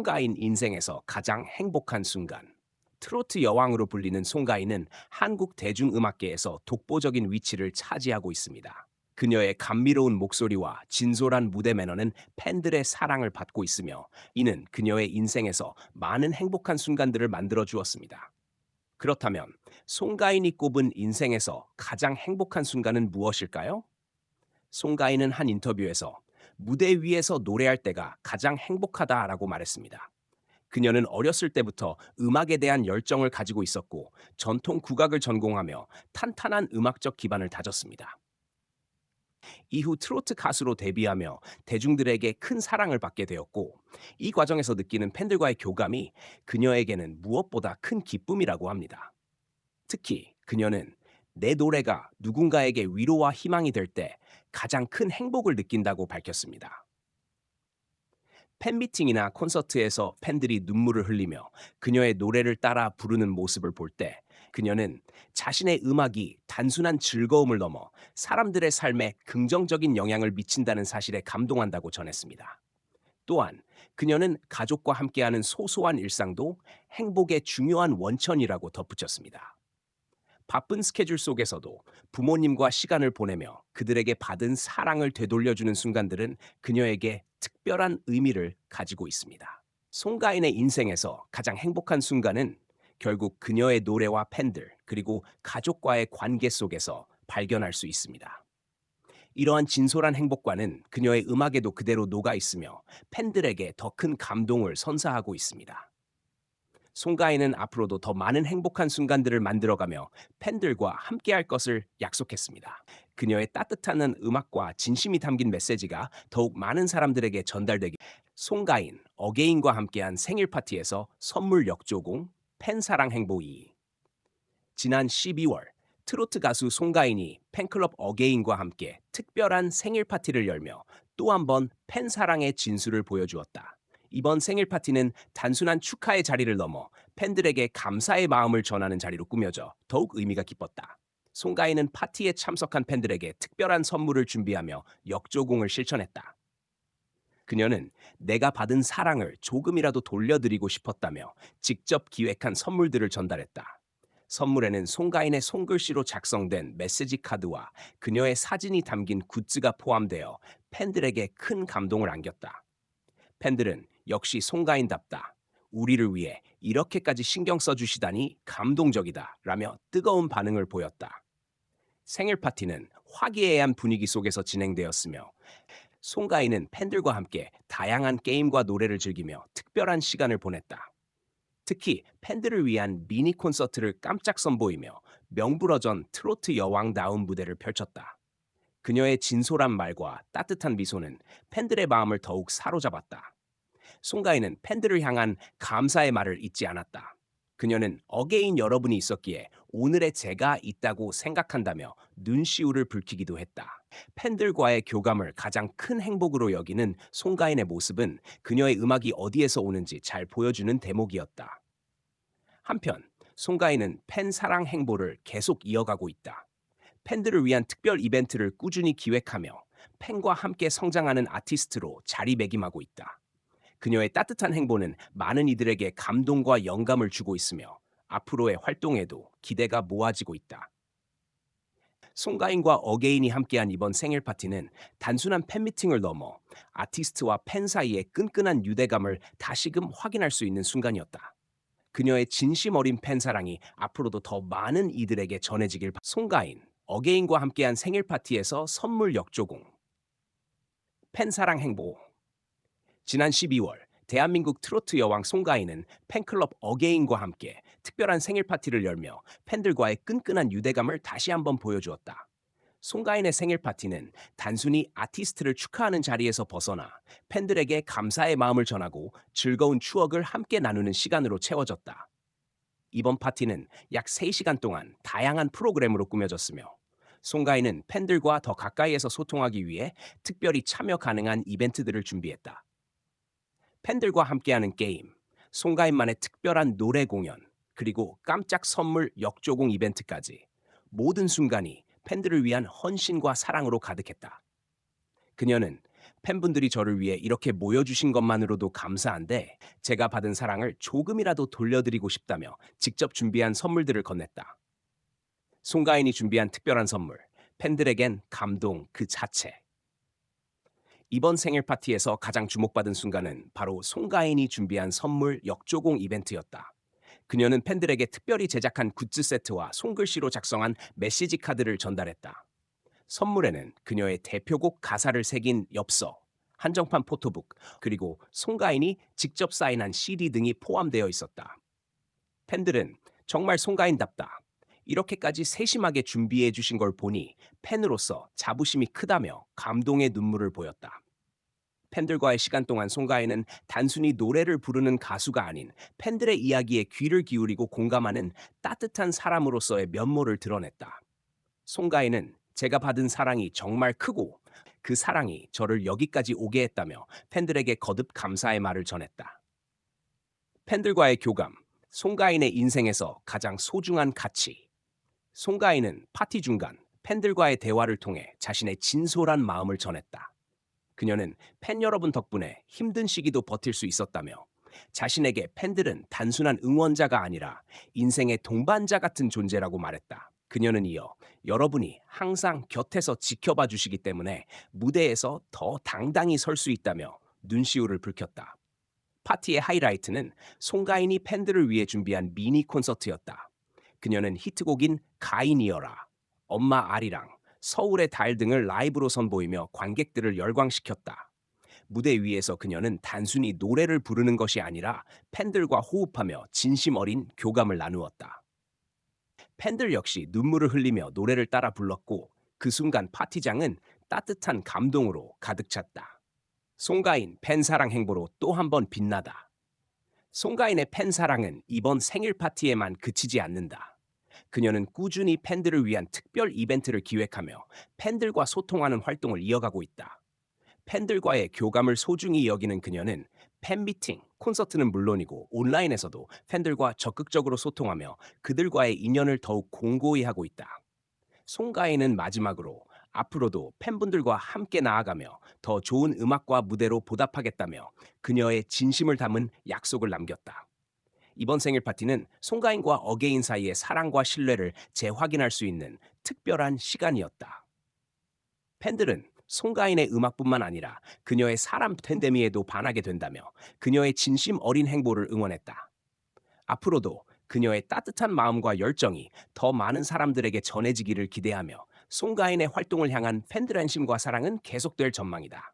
송가인 인생에서 가장 행복한 순간. 트로트 여왕으로 불리는 송가인은 한국 대중음악계에서 독보적인 위치를 차지하고 있습니다. 그녀의 감미로운 목소리와 진솔한 무대 매너는 팬들의 사랑을 받고 있으며 이는 그녀의 인생에서 많은 행복한 순간들을 만들어 주었습니다. 그렇다면 송가인이 꼽은 인생에서 가장 행복한 순간은 무엇일까요? 송가인은 한 인터뷰에서 무대 위에서 노래할 때가 가장 행복하다라고 말했습니다. 그녀는 어렸을 때부터 음악에 대한 열정을 가지고 있었고 전통 국악을 전공하며 탄탄한 음악적 기반을 다졌습니다. 이후 트로트 가수로 데뷔하며 대중들에게 큰 사랑을 받게 되었고 이 과정에서 느끼는 팬들과의 교감이 그녀에게는 무엇보다 큰 기쁨이라고 합니다. 특히 그녀는 내 노래가 누군가에게 위로와 희망이 될 때 가장 큰 행복을 느낀다고 밝혔습니다. 팬미팅이나 콘서트에서 팬들이 눈물을 흘리며 그녀의 노래를 따라 부르는 모습을 볼 때 그녀는 자신의 음악이 단순한 즐거움을 넘어 사람들의 삶에 긍정적인 영향을 미친다는 사실에 감동한다고 전했습니다. 또한 그녀는 가족과 함께하는 소소한 일상도 행복의 중요한 원천이라고 덧붙였습니다. 바쁜 스케줄 속에서도 부모님과 시간을 보내며 그들에게 받은 사랑을 되돌려주는 순간들은 그녀에게 특별한 의미를 가지고 있습니다. 송가인의 인생에서 가장 행복한 순간은 결국 그녀의 노래와 팬들 그리고 가족과의 관계 속에서 발견할 수 있습니다. 이러한 진솔한 행복과는 그녀의 음악에도 그대로 녹아 있으며 팬들에게 더 큰 감동을 선사하고 있습니다. 송가인은 앞으로도 더 많은 행복한 순간들을 만들어가며 팬들과 함께할 것을 약속했습니다. 그녀의 따뜻한 음악과 진심이 담긴 메시지가 더욱 많은 사람들에게 전달되기 송가인, 어게인과 함께한 생일 파티에서 선물 역조공, 팬사랑 행보 2 지난 12월 트로트 가수 송가인이 팬클럽 어게인과 함께 특별한 생일 파티를 열며 또 한 번 팬사랑의 진수를 보여주었다. 이번 생일 파티는 단순한 축하의 자리를 넘어 팬들에게 감사의 마음을 전하는 자리로 꾸며져 더욱 의미가 깊었다. 송가인은 파티에 참석한 팬들에게 특별한 선물을 준비하며 역조공을 실천했다. 그녀는 내가 받은 사랑을 조금이라도 돌려드리고 싶었다며 직접 기획한 선물들을 전달했다. 선물에는 송가인의 손글씨로 작성된 메시지 카드와 그녀의 사진이 담긴 굿즈가 포함되어 팬들에게 큰 감동을 안겼다. 팬들은 역시 송가인답다. 우리를 위해 이렇게까지 신경 써주시다니 감동적이다. 라며 뜨거운 반응을 보였다. 생일 파티는 화기애애한 분위기 속에서 진행되었으며 송가인은 팬들과 함께 다양한 게임과 노래를 즐기며 특별한 시간을 보냈다. 특히 팬들을 위한 미니 콘서트를 깜짝 선보이며 명불허전 트로트 여왕다운 무대를 펼쳤다. 그녀의 진솔한 말과 따뜻한 미소는 팬들의 마음을 더욱 사로잡았다. 송가인은 팬들을 향한 감사의 말을 잊지 않았다. 그녀는 어게인 여러분이 있었기에 오늘의 제가 있다고 생각한다며 눈시울을 붉히기도 했다. 팬들과의 교감을 가장 큰 행복으로 여기는 송가인의 모습은 그녀의 음악이 어디에서 오는지 잘 보여주는 대목이었다. 한편 송가인은 팬 사랑 행보를 계속 이어가고 있다. 팬들을 위한 특별 이벤트를 꾸준히 기획하며 팬과 함께 성장하는 아티스트로 자리매김하고 있다. 그녀의 따뜻한 행보는 많은 이들에게 감동과 영감을 주고 있으며 앞으로의 활동에도 기대가 모아지고 있다. 송가인과 어게인이 함께한 이번 생일 파티는 단순한 팬미팅을 넘어 아티스트와 팬 사이의 끈끈한 유대감을 다시금 확인할 수 있는 순간이었다. 그녀의 진심 어린 팬 사랑이 앞으로도 더 많은 이들에게 전해지길 바... 송가인, 어게인과 함께한 생일 파티에서 선물 역조공 팬 사랑 행보 지난 12월 대한민국 트로트 여왕 송가인은 팬클럽 어게인과 함께 특별한 생일 파티를 열며 팬들과의 끈끈한 유대감을 다시 한번 보여주었다. 송가인의 생일 파티는 단순히 아티스트를 축하하는 자리에서 벗어나 팬들에게 감사의 마음을 전하고 즐거운 추억을 함께 나누는 시간으로 채워졌다. 이번 파티는 약 3시간 동안 다양한 프로그램으로 꾸며졌으며 송가인은 팬들과 더 가까이에서 소통하기 위해 특별히 참여 가능한 이벤트들을 준비했다. 팬들과 함께하는 게임, 송가인만의 특별한 노래 공연, 그리고 깜짝 선물 역조공 이벤트까지 모든 순간이 팬들을 위한 헌신과 사랑으로 가득했다. 그녀는 팬분들이 저를 위해 이렇게 모여주신 것만으로도 감사한데 제가 받은 사랑을 조금이라도 돌려드리고 싶다며 직접 준비한 선물들을 건넸다. 송가인이 준비한 특별한 선물, 팬들에겐 감동 그 자체. 이번 생일 파티에서 가장 주목받은 순간은 바로 송가인이 준비한 선물 역조공 이벤트였다. 그녀는 팬들에게 특별히 제작한 굿즈 세트와 손글씨로 작성한 메시지 카드를 전달했다. 선물에는 그녀의 대표곡 가사를 새긴 엽서, 한정판 포토북, 그리고 송가인이 직접 사인한 CD 등이 포함되어 있었다. 팬들은 정말 송가인답다. 이렇게까지 세심하게 준비해 주신 걸 보니 팬으로서 자부심이 크다며 감동의 눈물을 보였다. 팬들과의 시간 동안 송가인은 단순히 노래를 부르는 가수가 아닌 팬들의 이야기에 귀를 기울이고 공감하는 따뜻한 사람으로서의 면모를 드러냈다. 송가인은 제가 받은 사랑이 정말 크고 그 사랑이 저를 여기까지 오게 했다며 팬들에게 거듭 감사의 말을 전했다. 팬들과의 교감, 송가인의 인생에서 가장 소중한 가치. 송가인은 파티 중간 팬들과의 대화를 통해 자신의 진솔한 마음을 전했다. 그녀는 팬 여러분 덕분에 힘든 시기도 버틸 수 있었다며 자신에게 팬들은 단순한 응원자가 아니라 인생의 동반자 같은 존재라고 말했다. 그녀는 이어 여러분이 항상 곁에서 지켜봐 주시기 때문에 무대에서 더 당당히 설 수 있다며 눈시울을 붉혔다. 파티의 하이라이트는 송가인이 팬들을 위해 준비한 미니 콘서트였다. 그녀는 히트곡인 가인이어라, 엄마 아리랑, 서울의 달 등을 라이브로 선보이며 관객들을 열광시켰다. 무대 위에서 그녀는 단순히 노래를 부르는 것이 아니라 팬들과 호흡하며 진심 어린 교감을 나누었다. 팬들 역시 눈물을 흘리며 노래를 따라 불렀고 그 순간 파티장은 따뜻한 감동으로 가득 찼다. 송가인 팬사랑 행보로 또 한 번 빛나다. 송가인의 팬사랑은 이번 생일 파티에만 그치지 않는다. 그녀는 꾸준히 팬들을 위한 특별 이벤트를 기획하며 팬들과 소통하는 활동을 이어가고 있다. 팬들과의 교감을 소중히 여기는 그녀는 팬미팅, 콘서트는 물론이고 온라인에서도 팬들과 적극적으로 소통하며 그들과의 인연을 더욱 공고히 하고 있다. 송가인은 마지막으로 앞으로도 팬분들과 함께 나아가며 더 좋은 음악과 무대로 보답하겠다며 그녀의 진심을 담은 약속을 남겼다. 이번 생일 파티는 송가인과 어게인 사이의 사랑과 신뢰를 재확인할 수 있는 특별한 시간이었다. 팬들은 송가인의 음악뿐만 아니라 그녀의 사람 팬데미에도 반하게 된다며 그녀의 진심 어린 행보를 응원했다. 앞으로도 그녀의 따뜻한 마음과 열정이 더 많은 사람들에게 전해지기를 기대하며 송가인의 활동을 향한 팬들의 안심과 사랑은 계속될 전망이다.